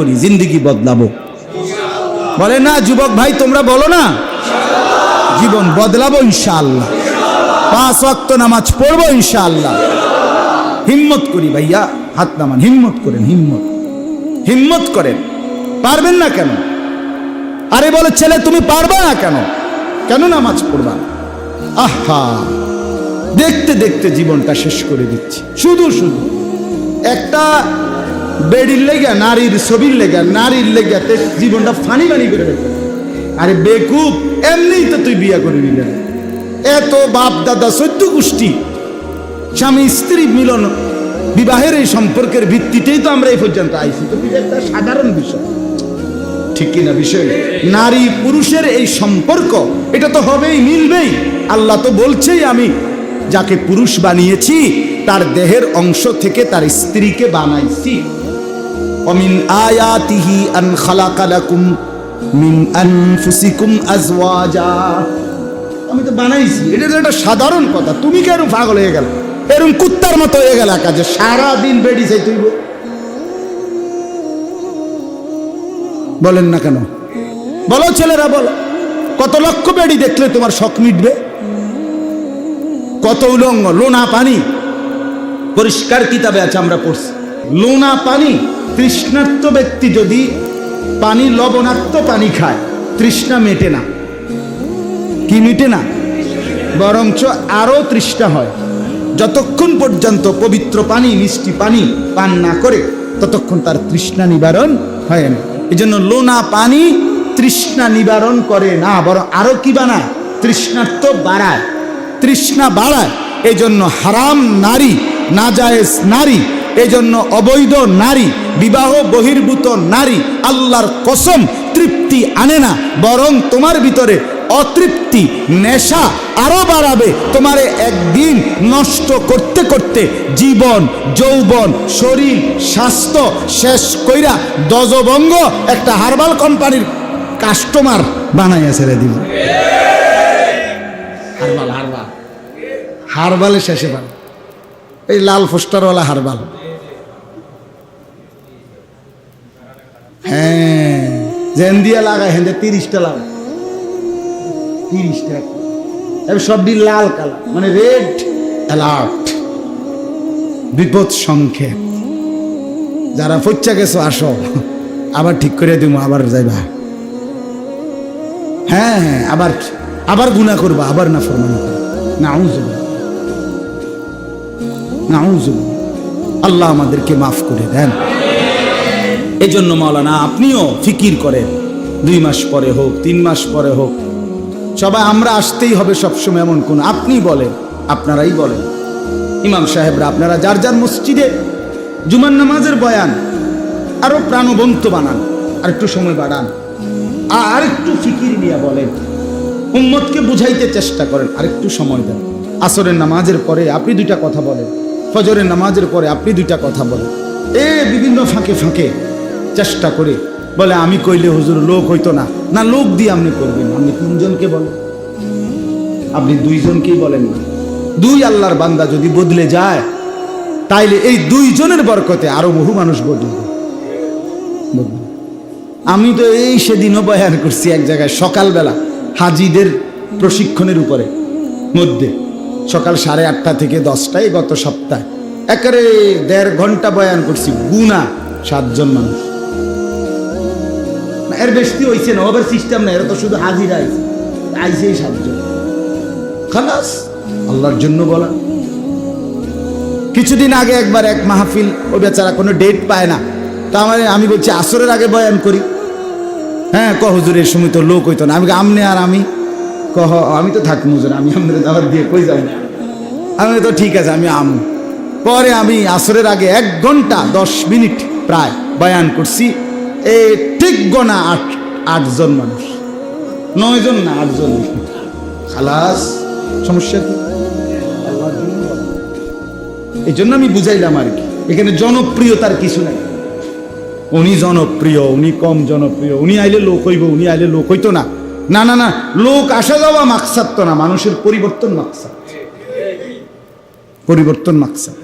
করি জিন্দিগি বদলাবো। বলে, না, যুবক ভাই, তোমরা বলো না? জীবন বদলাবো ইনশাআল্লাহ। পাঁচ ওয়াক্ত নামাজ পড়ব ইনশাআল্লাহ। হিম্মত করি ভাইয়া, হাত নামান, হিম্মত করেন, হিম্মত। হিম্মত করেন। পারবেন না কেন? আরে বলে, ছেলে, তুমি পারবা না কেন? কেন নামাজ পড়বা? আহা! দেখতে দেখতে জীবনটা শেষ করে দিচ্ছি। শুধু শুধু। একটা বেডির লেগে, নারীর ছবির লেগে, নারীর লেগে জীবনটা ফানি ফানি করে আরে বেকুব, এমনিই তো তুই বিয়া করে নিলে। এত বাপ দাদা সদ্য গোষ্ঠী, স্বামী স্ত্রী মিলন, বিবাহের এই সম্পর্কের ভিত্তিতেই তো আমরা এই পর্যন্ত আইছি। তো একটা সাধারণ বিষয়। ঠিক কিনা বিষয়? নারী পুরুষের এই সম্পর্ক, এটা তো হবেই, মিলবেই। আল্লাহ তো বলছেই আমি, যাকে পুরুষ বানিয়েছি, তার দেহের অংশ থেকে তার স্ত্রীকে বানাইছি। অমিন আয়াতিহি আন খালাকালাকুম মিন আনফুসিকুম আজওয়াজা আমি তো বানাইছি। এটা তো একটা সাধারণ কথা। তুমি কেন পাগল হয়ে গেল? এরকম কুত্তার মতো হয়ে গেল কাজে সারাদিন বেড়ি চাই তুই বলেন না কেন? বলো ছেলেরা, বলো। কত লক্ষ বেড়ি দেখলে তোমার শখ মিটবে? কত উলঙ্গ। লোনা পানি। পরিষ্কার কিতাবে আছে আমরা পড়ছি। লোনা পানি। তৃষ্ণার্ত ব্যক্তি যদি পানি লবণাক্ত পানি খায়, তৃষ্ণা মেটে না। কি মেটে না? বরঞ্চ আরও তৃষ্ণা হয়। যতক্ষণ পর্যন্ত পবিত্র পানি, মিষ্টি পানি পান না করে, ততক্ষণ তার তৃষ্ণা নিবারণ হয় না। এই জন্য লোনা পানি তৃষ্ণা নিবারণ করে না, বরং আরও কি বানায়? তৃষ্ণার্ত বাড়ায়। তৃষ্ণা বাড়ায়। এই জন্য হারাম নারী, নাজায়েজ নারী এই জন্য অবৈধ নারী, বিবাহ বহির্ভূত নারী আল্লাহর কসম তৃপ্তি আনে না, বরং তোমার ভিতরে অতৃপ্তি, নেশা আরও বাড়াবে, তোমারে একদিন নষ্ট করতে করতে জীবন, যৌবন, শরীর, স্বাস্থ্য শেষ কইরা দজবঙ্গ একটা হার্বাল কোম্পানির কাস্টমার বানাইয়া ছেড়ে দিব। Herbal herbal. হারবালে শেষে পান এই লাল পোস্টারওয়ালা হারবাল। হ্যাঁ। জেন দিয়ে লাগায় হেন্দে তিরিশটা লাগায়। তিরিশটা। এবার সবটি লাল কালার মানে রেড অ্যালার্ট। বিপদ সংক্ষেপ যারা ফচ্চা গেছো, আসো। আবার ঠিক করে দিব আবার যাইবা। হ্যাঁ হ্যাঁ আবার আবার গুণা করবা, আবার না ফরমান না আল্লাহ আমাদেরকে মাফ করে দেন। এই জন্য মাওলানা, আপনিও ফিকির করেন। দুই মাস পরে হোক, তিন মাস পরে হোক, সবাই আমরা আসতেই হবে সবসময় এমন কোন, আপনি বলেন, আপনারাই বলেন। ইমাম সাহেবরা, আপনারা যার যার মসজিদে জুমার নামাজের বয়ান, আরও প্রাণবন্ত বানান, আর একটু সময় বাড়ান, আর একটু ফিকির নিয়ে বলেন, উম্মতকে বুঝাইতে চেষ্টা করেন, আর একটু সময় দেন। আসরের নামাজের পরে আপনি দুইটা কথা বলেন, ফজরের নামাজের পরে আপনি দুইটা কথা বলেন। এ বিভিন্ন ফাঁকে ফাঁকে চেষ্টা করে। বলে, আমি কইলে হুজুর লোক হইতো না। না, লোক দিয়ে আপনি করবেন। আপনি তিনজনকে বলেন। আপনি দুইজনকেই বলেন না। দুই আল্লাহর বান্দা যদি বদলে যায়, তাইলে এই দুইজনের বরকতে আরও বহু মানুষ বদলবে। আমি তো এই সেদিনও বয়ান করছি এক জায়গায়, সকালবেলা, হাজিদের প্রশিক্ষণের উপরে, মধ্যে। সকাল সাড়ে আটটা থেকে দশটায় গত সপ্তাহে। একেবারে দেড় ঘণ্টা বয়ান করছি গুনা সাতজন মানুষ। না, এর বেশি হয়েছে না ওভার সিস্টেম না এরা তো শুধু হাজির আইছে আইসেই সাতজন। খালাস আল্লাহর জন্য বলা। কিছুদিন আগে একবার এক মাহফিল ও বেচারা কোনো ডেট পায় না। তা আমার আমি বলছি আসরের আগে বয়ান করি। হ্যাঁ ক হুজুরের সময় তো লোক হইতো না। আমি আমনে আর আমি? কহ আমি তো থাকি হুজুর আমি আপনাদের দাবার দিয়ে কই যাব? আমি তো ঠিক আছে আমি আম। পরে আমি আসরের আগে এক ঘণ্টা দশ মিনিট প্রায় বয়ান করছি। এ ঠিক গোনা আট, আটজন মানুষ। নয়জন না, আটজন খালাস, সমস্যা কি। এই জন্য আমি বুঝাইলাম আর কি। এখানে জনপ্রিয়তার কিছু নাই। উনি জনপ্রিয়, উনি কম জনপ্রিয়, উনি আইলে লোক হইব, উনি আইলে লোক হইতো না। না না না, লোক আসা যাওয়া মাকসাদ তো না, মানুষের পরিবর্তন মাকসাদ। পরিবর্তন মাকসাদ।